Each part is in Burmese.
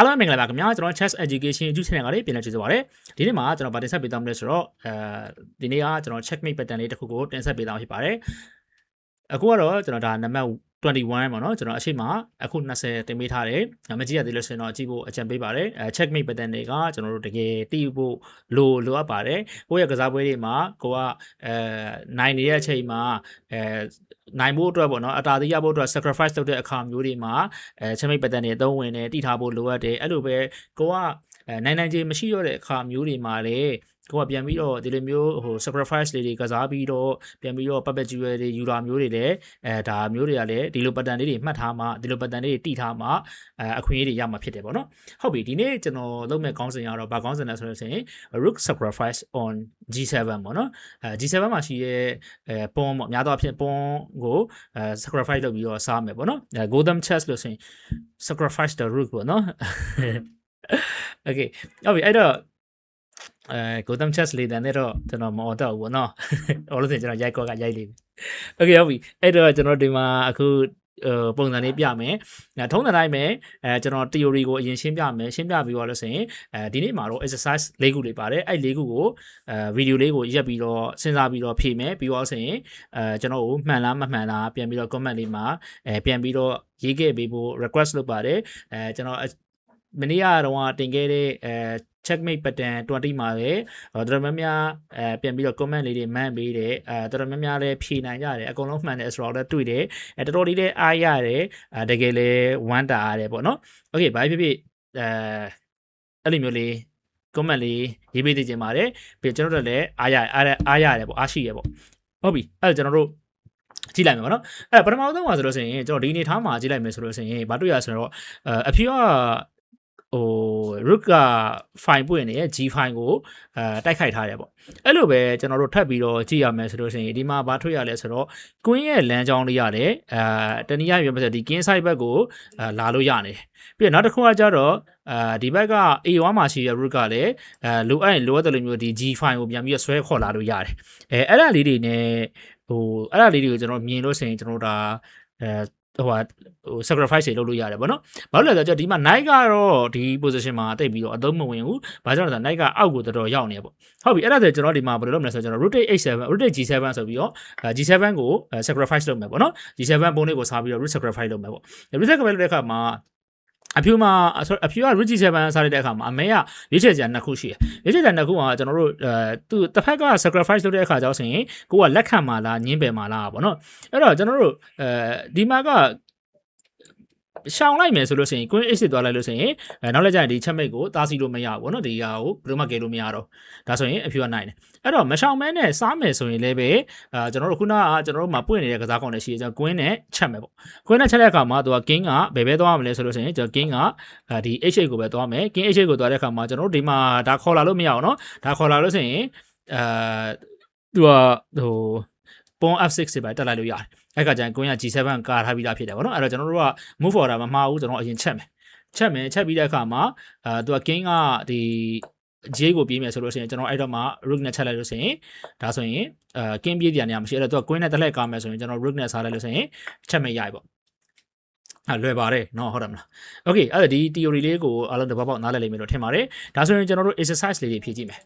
အားလုံးပဲမင်္ဂလာပါခင်ဗျာကျွန်တော် Chess Education YouTube Channel ကလေးပြန်လည်ကြိုဆိုပါရစေဒီနေ့မှာကျွန်တော်ဗာတင်ဆက်ပေးသွားမလဲဆိုတော့အဲဒီနေ့ကကျွန်တော် checkmate pattern လေးတစ်ခုကိုတင်ဆက်ပေးသွားမှာဖြစ်ပါတယ်အခုကတော့ကျွန်တော်ဒါနံပါတ် 21ပေါ့နော်ကျွန်တော်အရှိမအခု20တင်ပေးထားတယ်မကြည့်ရသေးလို့ဆိုရင်တော့ကြည့်ဖို့အကြံပေးပါတယ်အဲ checkmate pattern တွေကကျွန်တော်တို့တကယ်တည်ဖို့လိုလိုအပ်ပါတယ်ကိုယ့်ရဲ့ကစားပွဲတွေမှာကိုကအဲနိုင်နေတဲ့အချိန်မှာအဲနိုင်ဖို့အတွက်ပေါ့နော်အတားသေးရဖို့အတွက် sacrifice လုပ်တဲ့အခါမျိုးတွေမှာအဲ checkmate pattern တွေအသုံးဝင်တယ်တည်ထားဖို့လိုအပ်တယ်အဲ့လိုပဲကိုကအဲနိုင်နိုင်ချင်းမရှိတော့တဲ့အခါမျိုးတွေမှာလည်း ကိုကပြန်ပြီးတော့ဒီလိုမျိုးဟို sacrifice လေးတွေကစားပြီးတော့ပြန်ပြီးတော့ puppet jewel တွေယူတာမျိုးတွေလည်းအဲဒါမျိုးတွေကလည်းဒီလို pattern လေးတွေမှတ်ထားမှဒီလို pattern လေးတွေတိထားမှအဲအခွင့်အရေးတွေရမှာဖြစ်တယ်ပေါ့နော်ဟုတ်ပြီဒီနေ့ကျွန်တော်လုပ်မဲ့ခေါင်းစဉ်ကတော့ဗာခေါင်းစဉ်လဲဆိုလို့ရှိရင် rook sacrifice on g7 ပေါ့နော်အဲ g7 မှာရှိရဲ့အဲ pawn ပေါ့အများသောအားဖြင့် pawn ကိုအဲ sacrifice လုပ်ပြီးတော့စားမယ်ပေါ့နော်အဲ golden chess လို့ဆိုရင် sacrifice the rook ပေါ့နော် okay ဟုတ်ပြီအဲ့တော့ အဲ golden chess လေးတန်းနဲ့တော့ကျွန်တော်မအော်တော့ဘူးပေါ့နော်။အော်လို့ဆိုရင်ကျွန်တော်ရိုက်ကော့ကရိုက်လိမ့်မယ်။ Okay ဟုတ်ပြီ။အဲ့တော့ကျွန်တော်ဒီမှာအခုဟိုပုံစံလေးပြမယ်။ထုံးတဲ့တိုင်းပဲအဲကျွန်တော် theory ကိုအရင်ရှင်းပြမယ်။ရှင်းပြပြီးတော့လို့ဆိုရင်အဲဒီနေ့မှာတော့ exercise ၄ခုလေးပါတယ်။အဲ့၄ခုကိုအဲ video လေးကိုရက်ပြီးတော့စဉ်းစားပြီးတော့ဖြည့်မယ်။ပြီးတော့ဆိုရင်အဲကျွန်တော်ကိုမှန်လားမမှန်လားပြန်ပြီးတော့ comment လေးမှာအဲပြန်ပြီးတော့ရေးခဲ့ပေးဖို့ request လုပ်ပါတယ်။အဲကျွန်တော် မနေ့ကတော့တင်ခဲ့တဲ့အဲ checkmate pattern 20မှာပဲတော်တော်များများအဲပြန်ပြီးတော့ comment လေးတွေမှန်းပေးတယ်အဲတော်တော်များများလည်းဖြေနိုင်ကြတယ်အကုန်လုံးမှန်တယ်ဆိုတော့လည်းတွေ့တယ်အဲတော်တော်လေးလည်းအားရတယ်အဲတကယ်လည်းဝမ်းတာရတယ်ပေါ့နော် okay ဘာဖြစ်ဖြစ်အဲအဲ့လိုမျိုးလေး comment လေးရေးပေးသိချင်ပါတယ်ပြီးကျွန်တော်တို့လည်းအားရအားအားရတယ်ပေါ့အားရှိရပေါ့ဟုတ်ပြီအဲ့ကျွန်တော်တို့ကြည့်လိုက်မယ်ပေါ့နော်အဲ့ပထမဆုံးမှာဆိုလို့ဆိုရင်ကျွန်တော်ဒီနေထားမှာကြည့်လိုက်မယ်ဆိုလို့ဆိုရင်ဘာတွေ့ရဆိုတော့အဖေက ဟို root က file ပွင့်နေတဲ့ g file ကိုအဲတိုက်ခိုက်ထားတယ်ပေါ့အဲ့လိုပဲကျွန်တော်တို့ထပ်ပြီးတော့ကြည့်ရမယ်ဆိုလို့ရှိရင်ဒီမှာဘာထွက်ရလဲဆိုတော့ queen ရဲ့လမ်းကြောင်းလေးရတယ်အဲတနည်းအားဖြင့်ပြောမယ်ဆိုဒီ king side ဘက်ကိုအဲလာလို့ရနေတယ်ပြီးတော့နောက်တစ်ခုကကြတော့အဲဒီဘက်က A1 မှာရှိတဲ့ root ကလည်းအဲလိုအပ်ရင်လိုအပ်တယ်လို့မျိုးဒီ G file ကိုပြန်ပြီးဆွဲခေါ်လာလို့ရတယ်အဲအဲ့ဒါလေးတွေ ਨੇ ဟိုအဲ့ဒါလေးတွေကိုကျွန်တော်မြင်လို့ရှိရင်ကျွန်တော်ဒါအဲ ဟိုဟာဟို sacrifice တွေလုပ်လို့ရတယ်ဗောနော်။ဘာလို့လဲဆိုတော့ဒီမှာ night ကတော့ဒီ position မှာတိတ်ပြီးတော့အသုံးမဝင်ဘူး။ဘာကြောင့်လဲဆိုတော့ night ကအောက်ကိုတော်တော်ရောက်နေပေါ့။ဟုတ်ပြီအဲ့ဒါဆိုကျွန်တော်ဒီမှာဘယ်လိုလုပ်မလဲဆိုတော့ကျွန်တော် rotate h7 rotate g7 ဆိုပြီးတော့ g7 ကို sacrifice လုပ်မယ်ဗောနော်။ g7 ပုံလေးကိုစားပြီးတော့ root sacrifice လုပ်မယ်ပေါ့။ root sacrifice လုပ်တဲ့အခါမှာ အဖြူမှာအဖြူက Rich 7စားရတဲ့အခါမှာအမေကရွေးချယ်ကြနှစ်ခုရှိတယ်။ရွေးချယ်ကြနှစ်ခုကကျွန်တော်တို့အဲသူတစ်ဖက်က sacrifice လုပ်တဲ့အခါကျတော့ဆိုရင်ကိုကလက်ခံမှာလားညင်းပယ်မှာလားပေါ့နော်။အဲ့တော့ကျွန်တော်တို့အဲဒီမှာက ရှောင်လိုက်မယ်ဆိုလို့ရှိရင် queen h သွားလိုက်လို့ရှိရင်အဲနောက်လက်ကျရင်ဒီချက်မိတ်ကိုတားစီလို့မရဘူးပေါ့နော်ဒီဟာကိုဘယ်လိုမှကယ်လို့မရတော့ဒါဆိုရင်အဖြူကနိုင်တယ်အဲ့တော့မရှောင်မဲနဲ့စားမယ်ဆိုရင်လည်းပဲအာကျွန်တော်တို့ခုနကကျွန်တော်တို့မှာပွင့်နေတဲ့ကစားကောင်တွေရှိတယ်ကျွန်တော် queen နဲ့ချက်မယ်ပေါ့ queen နဲ့ချက်တဲ့အခါမှာသူက king ကဘယ်ဘဲသွားမလဲဆိုလို့ရှိရင်ကျွန်တော် king ကဒီ h8 ကိုပဲသွားမယ် king h8 ကိုသွားတဲ့အခါမှာကျွန်တော်တို့ဒီမှာဒါခေါ်လာလို့မရအောင်နော်ဒါခေါ်လာလို့ဆိုရင်အာသူကဟိုပုံ f6 တွေပဲတက်လိုက်လို့ရတယ် အဲ့ကကျရင်ကွင်းက G7 ကာထားပြီးသားဖြစ်တယ်ဗောနော်အဲ့တော့ကျွန်တော်တို့က move order မမှားဘူးကျွန်တော်အရင်ချက်မယ်ချက်မယ်ချက်ပြီးတဲ့အခါမှာအာသူက king ကဒီ J ကိုပြေးမယ်ဆိုလို့ရှိရင်ကျွန်တော်အဲ့တော့မှ rook နဲ့ချက်လိုက်လို့ဆိုရင်ဒါဆိုရင်အာ king ပြေးပြန်နေရမှာရှိအဲ့တော့သူက queen နဲ့တက်လှည့်ကားမယ်ဆိုရင်ကျွန်တော် rook နဲ့စားလိုက်လို့ဆိုရင်ချက်မရရပေါ့အလွယ်ပါတယ်เนาะဟုတ်တယ်မလားโอเคအဲ့ဒါဒီ theory လေးကိုအားလုံးတပတ်ပေါက်နားလည်လိမ့်မယ်လို့ထင်ပါတယ်ဒါဆိုရင်ကျွန်တော်တို့ exercise လေးတွေဖြည့်ကြည့်မယ်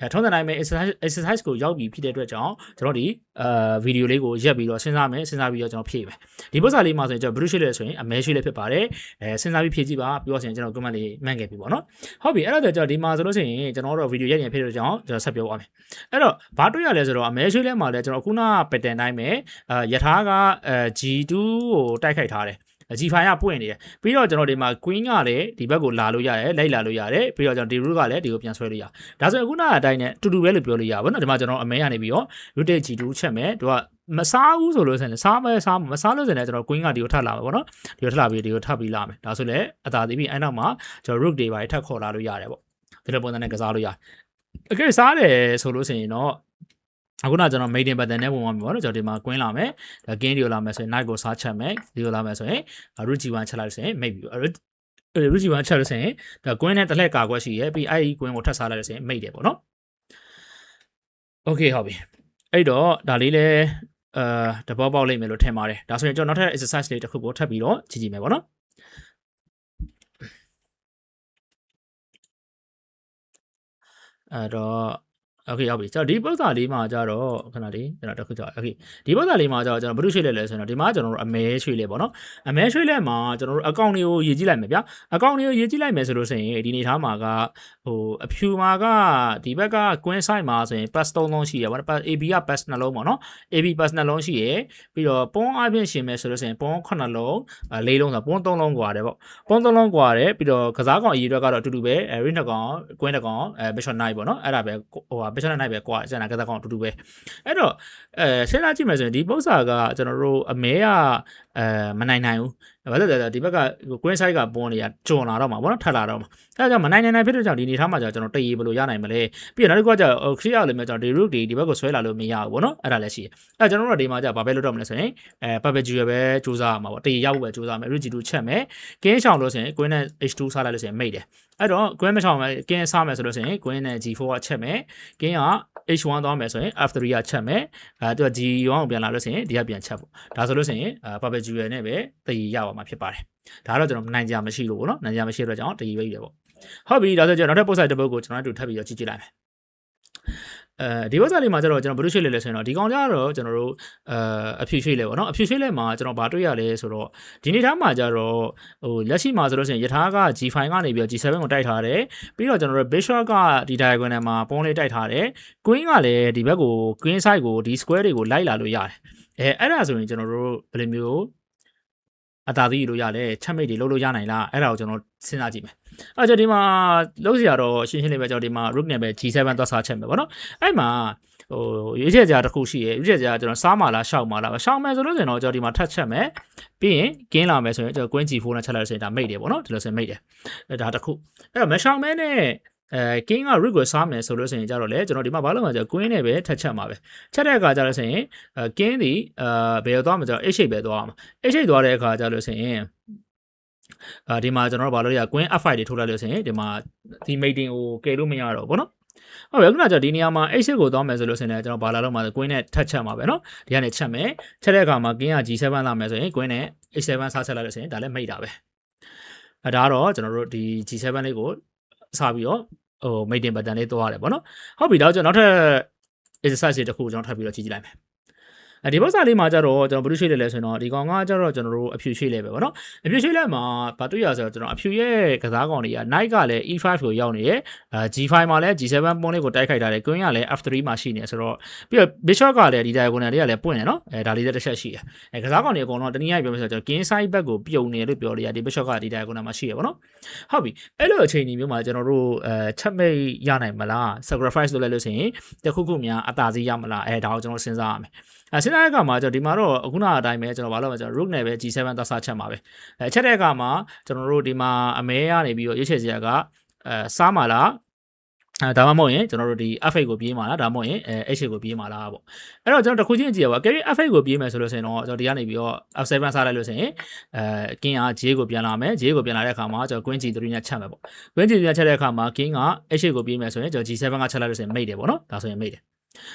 အဲထုံးတဲ့တိုင်းပဲ exercise exercise ကိုရောက်ပြီးဖြစ်တဲ့အတွက်ကြောင့်ကျွန်တော်ဒီအာဗီဒီယိုလေးကိုရက်ပြီးတော့စဉ်းစားမယ်စဉ်းစားပြီးတော့ကျွန်တော်ဖြည့်မယ်ဒီပုဒ်စာလေးမှာဆိုရင်ကျွန်တော် blue sheet လေးဆိုရင်အမဲ sheet လေးဖြစ်ပါတယ်အဲစဉ်းစားပြီးဖြည့်ကြည့်ပါပြီးတော့ဆိုရင်ကျွန်တော် comment လေးမှန်ခဲ့ပြီပေါ့နော်ဟုတ်ပြီအဲ့တော့ကျွန်တော်ဒီမှာဆိုလို့ရှိရင်ကျွန်တော်တို့ဗီဒီယိုရက်ရင်ဖြစ်တဲ့ကြောင့်ကျွန်တော်ဆက်ပြောပါမယ်အဲ့တော့ဘာတွေ့ရလဲဆိုတော့အမဲ sheet လေးမှာလည်းကျွန်တော်ခုနက pattern တိုင်းပဲအာယထာကအဲ G2 ကိုတိုက်ခိုက်ထားတယ် G5 ကပွင့်နေတယ်ပြီးတော့ကျွန်တော်ဒီမှာ queen ကလည်းဒီဘက်ကိုလာလို့ရတယ်လိုက်လာလို့ရတယ်ပြီးတော့ကျွန်တော်ဒီ root ကလည်းဒီကိုပြန်ဆွဲလို့ရဒါဆိုရင်ခုနကအတိုင်းနဲ့တူတူပဲလို့ပြောလို့ရပါဘောနော်ဒီမှာကျွန်တော်အမဲရနေပြီးတော့ rotate G2 ချက်မယ်သူကမစားဘူးဆိုလို့ဆိုရင်စားမဲစားမစားလို့ဆိုရင်ကျွန်တော် queen ကဒီကိုထပ်လာမှာပေါ့နော်ဒီကိုထပ်လာပြီးဒီကိုထပ်ပြီးလာမယ်ဒါဆိုလည်းအသာသေးပြီးအဲ့နောက်မှာကျွန်တော် root တွေပါထပ်ခေါ်လာလို့ရတယ်ပေါ့ဒီလိုပုံစံနဲ့ကစားလို့ရအကဲစားတယ်ဆိုလို့ဆိုရင်တော့ အခုနကျွန်တော် maiden pattern နဲ့ဝင်သွားပြီပေါ့နော်ကျွန်တော်ဒီမှာ queen လာမယ်ဒါ king ဒီကိုလာမယ်ဆိုရင် knight ကိုစားချက်မယ်ဒီကိုလာမယ်ဆိုရင် rook g1 ချက်လိုက်ဆိုရင် mate ပြီအဲ့ရူဂျီဝမ်ချက်လို့ဆိုရင်ဒါ queen နဲ့တစ်လက်ကာကွက်ရှိရဲ့ပြီးအဲ့ဒီ queen ကိုထပ်စားလိုက်လို့ဆိုရင်မိတ်တယ်ပေါ့နော်โอเคဟုတ်ပြီအဲ့တော့ဒါလေးလဲအာတဘောပေါက်လိုက်မယ်လို့ထင်ပါတယ်ဒါဆိုရင်ကျွန်တော်နောက်ထပ် exercise လေးတစ်ခုကိုထပ်ပြီးတော့ကြည့်ကြည့်မယ်ပေါ့နော်အဲ့တော့ โอเคရောက်ပြီကျွန်တော်ဒီပုဒ်စာလေးမှာကြတော့ခဏလေးကျွန်တော်တစ်ခုကြောက်โอเคဒီပုဒ်စာလေးမှာကြတော့ကျွန်တော်ဘာလို့ရွှေ့လဲလဲဆိုတော့ဒီမှာကျွန်တော်တို့အမဲရွှေ့လဲပေါ့နော်အမဲရွှေ့လဲမှာကျွန်တော်တို့အကောင့်တွေကိုရေးကြည့်လိုက်မယ်ဗျာအကောင့်တွေကိုရေးကြည့်လိုက်မယ်ဆိုလို့ရှိရင်ဒီနေထားမှာကဟိုအဖြူမှာကဒီဘက်က queen side မှာဆိုရင် pass 3လုံးရှိရပါတော့ pass AB က pass နှလုံးပေါ့နော် AB pass နှလုံးရှိရပြီးတော့ပွန်းအပြင်ရှင်မယ်ဆိုလို့ရှိရင်ပွန်း9လုံး၄လုံးဆိုပွန်း3လုံးกว่าတယ်ပေါ့ပွန်း3လုံးกว่าတယ်ပြီးတော့ကစားကောင်အရေးအတွက်ကတော့အတူတူပဲ ring တစ်ကောင် queen တစ်ကောင်အဲ bishop knight ပေါ့နော်အဲ့ဒါပဲဟို ပချွန်နိုင်ပဲကွာကျန်တာကစားကောင်အတူတူပဲအဲ့တော့အဲရှင်းလာကြည့်မယ်ဆိုရင်ဒီပု္ပ္ပစာကကျွန်တော်တို့အမဲကအဲမနိုင်နိုင်ဘူး ဘာလို့လဲဆိုတော့ဒီဘက်က queen side ကပွန်းနေတာကျွံလာတော့မှာပေါ့နော်ထပ်လာတော့မှာအဲဒါကြောင့်မနိုင်နိုင်နိုင်ဖြစ်တဲ့ကြောင့်ဒီနေထားမှာကျတော့ကျွန်တော်တည်ရဘလို့ရနိုင်မလဲပြီးတော့နောက်တစ်ခုကကျတော့ခရီးရလို့မျိုးကျွန်တော်ဒီ root ဒီဒီဘက်ကိုဆွဲလာလို့မရဘူးပေါ့နော်အဲ့ဒါလည်းရှိတယ်အဲကျွန်တော်တို့ကဒီမှာကျဘာပဲလုပ်တော့မလဲဆိုရင်အဲ perpetual ပဲစူးစမ်းရမှာပေါ့တည်ရဖို့ပဲစူးစမ်းမယ် root g2 ချက်မယ် gain ရှောင်လို့ဆိုရင် queen နဲ့ h2 စားလိုက်လို့ဆိုရင်မိတ်တယ်အဲ့တော့ queen မရှောင်မယ် gain စားမယ်ဆိုလို့ဆိုရင် queen နဲ့ g4 ကချက်မယ် gain က h1 သွားမယ်ဆိုရင် f3 ကချက်မယ်အဲသူက g1 ကိုပြန်လာလို့ဆိုရင်ဒီကပြန်ချက်ပေါ့ဒါဆိုလို့ဆိုရင်အဲ perpetual နဲ့ပဲတည်ရပါမှာဖြစ်ပါတယ်ဒါတော့ကျွန်တော်နိုင်ကြမရှိလို့ပေါ့နော်နိုင်ကြမရှိတဲ့အတွက်ကြောင့်တည်ပဲပဲပေါ့ဟုတ်ပြီဒါဆိုကျွန်တော်နောက်ထပ် post site တစ်ပုဒ်ကိုကျွန်တော်တို့ထပ်ပြီးတော့ကြည့်ကြည့်လိုက်မယ်အဲဒီဝက်စာလေးမှာကျတော့ကျွန်တော်ဘယ်လိုရွှေ့လဲလဲဆိုရင်တော့ဒီကောင်ကြတော့ကျွန်တော်တို့အဲအဖြူရွှေ့လဲပေါ့နော်အဖြူရွှေ့လဲမှာကျွန်တော်ဗာတွေ့ရလဲဆိုတော့ဒီနေ့ထားမှာကျတော့ဟိုလက်ရှိမှာဆိုလို့ရှိရင်ယထာက G5 ကနေပြီးတော့ G7 ကိုတိုက်ထားတယ်ပြီးတော့ကျွန်တော်တို့ Bishop ကဒီ diagonal မှာပုံးလေးတိုက်ထားတယ် Queen ကလည်းဒီဘက်ကို Queen side ကိုဒီ square တွေကိုလိုက်လာလို့ရတယ်အဲအဲ့ဒါဆိုရင်ကျွန်တော်တို့ဘယ်လိုမျိုး အသာသီးလို့ရတယ်ချက်မိတ်တွေလုပ်လို့ရနိုင်လားအဲ့ဒါကိုကျွန်တော်စဉ်းစားကြည့်မယ်အဲ့တော့ဒီမှာလုံးစီရတော့ရှင်းရှင်းလေးပဲကျွန်တော်ဒီမှာ rook နဲ့ပဲ G7 သွားစားချက်မယ်ပေါ့နော်အဲ့မှာဟိုရွေးချယ်ကြတစ်ခုရှိရရွေးချယ်ကြကျွန်တော်စားမာလားရှောက်မာလားရှောက်မယ်ဆိုလို့ဆိုရင်တော့ကျွန်တော်ဒီမှာထပ်ချက်မယ်ပြီးရင်ကင်းလာမယ်ဆိုရင်ကျွန်တော် Queen G4 နဲ့ချက်လိုက်လို့ဆိုရင်ဒါမိတ်တယ်ပေါ့နော်ဒီလိုဆိုရင်မိတ်တယ်အဲဒါတစ်ခုအဲ့တော့မရှောက်မဲနဲ့ အဲ king က rook ကိုစားမယ်ဆိုလို့ဆိုရင်ကြတော့လေကျွန်တော်ဒီမှာဘာလို့မှကျ queen နဲ့ပဲထက်ချက်မှာပဲချက်တဲ့အခါကျတော့ဆိုရင်အဲ king ဒီအဲဘယ်သွားမှာကျတော့ h8 ပဲသွားမှာ h8 သွားတဲ့အခါကျလို့ဆိုရင်အာဒီမှာကျွန်တော်တို့ဘာလို့ရ queen f5 တွေထိုးလိုက်လို့ဆိုရင်ဒီမှာဒီ mating ကိုကယ်လို့မရတော့ဘူးเนาะဟုတ်ပြီခုနကဒီနေရာမှာ h6 ကိုသွားမယ်ဆိုလို့ဆိုရင်ကျွန်တော်ဘာလာလို့မှာ queen နဲ့ထက်ချက်မှာပဲเนาะဒီကနေချက်မယ်ချက်တဲ့အခါမှာ king က g7 လာမယ်ဆိုရင် queen နဲ့ h7 စားချက်လိုက်လို့ဆိုရင်ဒါလည်းမိတ်တာပဲအဲဒါတော့ကျွန်တော်တို့ဒီ g7 လေးကို စပြီးတော့ဟို maintain pattern လေးသွားရတယ်ပေါ့နော်ဟုတ်ပြီတော့ကျွန်တော်နောက်ထပ် exercise တွေတစ်ခုကျွန်တော်ထပ်ပြီးတော့ကြည့်ကြည့်လိုက်မယ် အဲဒီဘောစာလေးမှာကြတော့ကျွန်တော်ဘယ်လိုရွှေ့လဲလဲဆိုရင်တော့ဒီကောင်ကကြတော့ကျွန်တော်တို့အဖြူရွှေ့လဲပဲဗောနော်အဖြူရွှေ့လဲမှာဘာတွေ့ရဆိုတော့ကျွန်တော်အဖြူရဲ့ကစားကောင်တွေက night ကလည်း e5 ကိုရောက်နေရဲ့အဲ g5 မှာလည်း g7 ပွန်းလေးကိုတိုက်ခိုက်ထားတယ် queen ကလည်း f3 မှာရှိနေဆိုတော့ပြီးတော့ bishop ကလည်းဒီ diagonal လေးကလည်းပွင့်တယ်နော်အဲဒါလေးတစ်ချက်ရှိတယ်အဲကစားကောင်တွေအကုန်လုံးတနည်းအားဖြင့်ပြောမယ်ဆိုတော့ကျွန်တော် king side ဘက်ကိုပြုံနေလို့ပြောလို့ရဒီ bishop ကဒီ diagonal မှာရှိရဗောနော်ဟုတ်ပြီအဲ့လိုအချိန်ကြီးမျိုးမှာကျွန်တော်တို့အဲချက်မိတ်ရနိုင်မလား sacrifice လုပ်လိုက်လို့ဆိုရင်တခုခုများအသာစီးရမလားအဲဒါကိုကျွန်တော်စဉ်းစားရမယ်အဲစဉ်းစားတဲ့အခါမှာကျွန်တော်ဒီမှာတော့အခုနအတိုင်းပဲကျွန်တော်ဘာလို့လဲကျွန်တော် rook နဲ့ပဲ g7 သွားစားချက်မှာပဲအဲချက်တဲ့အခါမှာကျွန်တော်တို့ဒီမှာအမဲရနေပြီးတော့ရွေးချယ်စရာကအဲစားမှာလားအဲဒါမှမဟုတ်ရင်ကျွန်တော်တို့ဒီ F8 ကိုပြေးမှာလားဒါမှမဟုတ်ရင်အဲ H8 ကိုပြေးမှာလားပေါ့အဲ့တော့ကျွန်တော်တစ်ခုချင်းကြည့်ရပါကဲ F8 ကိုပြေးမယ်ဆိုလို့ဆိုရင်တော့ကျွန်တော်ဒီကနေပြီးတော့ F7 စားလိုက်လို့ဆိုရင်အဲ King က J ကိုပြန်လာမယ် J ကိုပြန်လာတဲ့အခါမှာကျွန်တော် Queen G3 နဲ့ချက်မယ်ပေါ့ Queen G3 နဲ့ချက်တဲ့အခါမှာ King က H8 ကိုပြေးမယ်ဆိုရင်ကျွန်တော် G7 ကချက်လိုက်လို့ဆိုရင်မိတ်တယ်ပေါ့နော်ဒါဆိုရင်မိတ်တယ်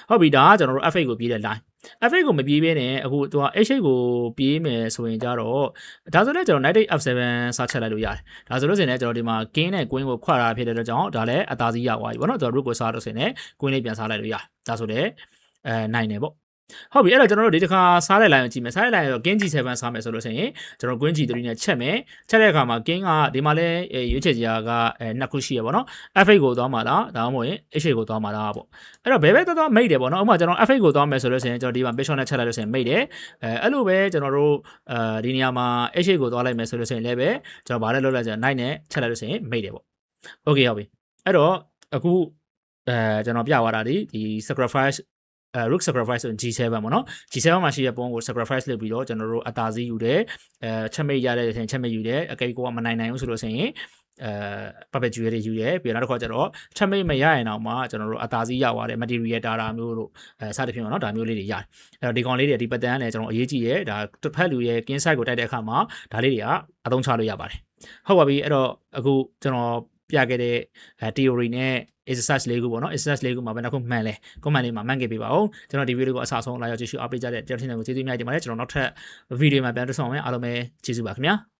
ဟုတ်ပြီဒါကကျွန်တော်တို့ F8 ကိုပြေးတဲ့ line F8 ကိုမပြေးဘဲနဲ့အခုသူက H8 ကိုပြေးမယ်ဆိုရင်ကြတော့ဒါဆိုလည်းကျွန်တော် knight F7 စားချက်လိုက်လို့ရတယ်ဒါဆိုလို့ဆိုရင်လည်းကျွန်တော်ဒီမှာ king နဲ့ queen ကိုခွာတာဖြစ်တဲ့အတွက်ကြောင့်ဒါလည်းအသာစီးရသွားပြီပေါ့နော်ကျွန်တော် rook ကိုစားလို့ဆိုရင်လည်း queen လေးပြန်စားလိုက်လို့ရတယ်ဒါဆိုလည်းအဲနိုင်တယ်ပေါ့ ဟုတ်ပြီအဲ့တော့ကျွန်တော်တို့ဒီတစ်ခါစားတဲ့ line ကိုကြည့်မယ်စားတဲ့ line ကို king g7 စားမယ်ဆိုလို့ဆိုရင်ကျွန်တော် queen g3 နဲ့ချက်မယ်ချက်တဲ့အခါမှာ king ကဒီမှာလဲရွေးချယ်စရာကအဲနှစ်ခုရှိရပါတော့ f8 ကိုသွားမှာလားဒါမှမဟုတ်ရင် h8 ကိုသွားမှာလားပေါ့အဲ့တော့ဘယ်ဘက်သွားသွားမိတ်တယ်ပေါ့နော်ဥပမာကျွန်တော် f8 ကိုသွားမယ်ဆိုလို့ဆိုရင်ကျွန်တော်ဒီမှာ bishop နဲ့ချက်လိုက်လို့ဆိုရင်မိတ်တယ်အဲအဲ့လိုပဲကျွန်တော်တို့အဲဒီနေရာမှာ h8 ကိုသွားလိုက်မယ်ဆိုလို့ဆိုရင်လည်းပဲကျွန်တော်ဗားလဲလုပ်လိုက်ကြ knight နဲ့ချက်လိုက်လို့ဆိုရင်မိတ်တယ်ပေါ့ okay ဟုတ်ပြီအဲ့တော့အခုအဲကျွန်တော်ပြသွားတာဒီဒီ sacrifice အဲ rook sacrifice ဆို G7 ပေါ့နော် G7 မှာရှိတဲ့ပုံကို sacrifice လုပ်ပြီးတော့ကျွန်တော်တို့အသာစီးယူတယ်အဲချက်မိတ်ရတဲ့အချိန်ချက်မိတ်ယူတယ်အကိတ်ကိုကမနိုင်နိုင်ဘူးဆိုလို့ဆိုရင်အဲ perpetual တွေယူတယ်ပြီးတော့နောက်တစ်ခါကျတော့ချက်မိတ်မရရင်တော့မှကျွန်တော်တို့အသာစီးရသွားတယ် material data မျိုးတို့အဲစသဖြင့်ပေါ့နော်ဒါမျိုးလေးတွေရတယ်အဲ့တော့ဒီကောင်လေးတွေဒီ pattern နဲ့ကျွန်တော်အရေးကြီးရဲဒါတစ်ဖက်လူရဲ့ king side ကိုတိုက်တဲ့အခါမှာဒါလေးတွေကအသုံးချလို့ရပါတယ်ဟုတ်ပါပြီအဲ့တော့အခုကျွန်တော် ပြခဲ့တဲ့ theory နဲ့ exercise လေးခုပေါ့နော် exercise လေးခုမှာဘယ်နှခုမှန်လဲ comment လေးမှာမှန်ခဲ့ပေးပါဦးကျွန်တော်ဒီ video ကိုအစားဆုံးလာရောက်ကြည့်ရှုအားပေးကြတဲ့တရားထင်တဲ့ကိုကျေးဇူးများတင်ပါတယ်ကျွန်တော်နောက်ထပ် video မှာပြန်တွေ့ဆုံအောင်အားလုံးပဲကျေးဇူးပါခင်ဗျာ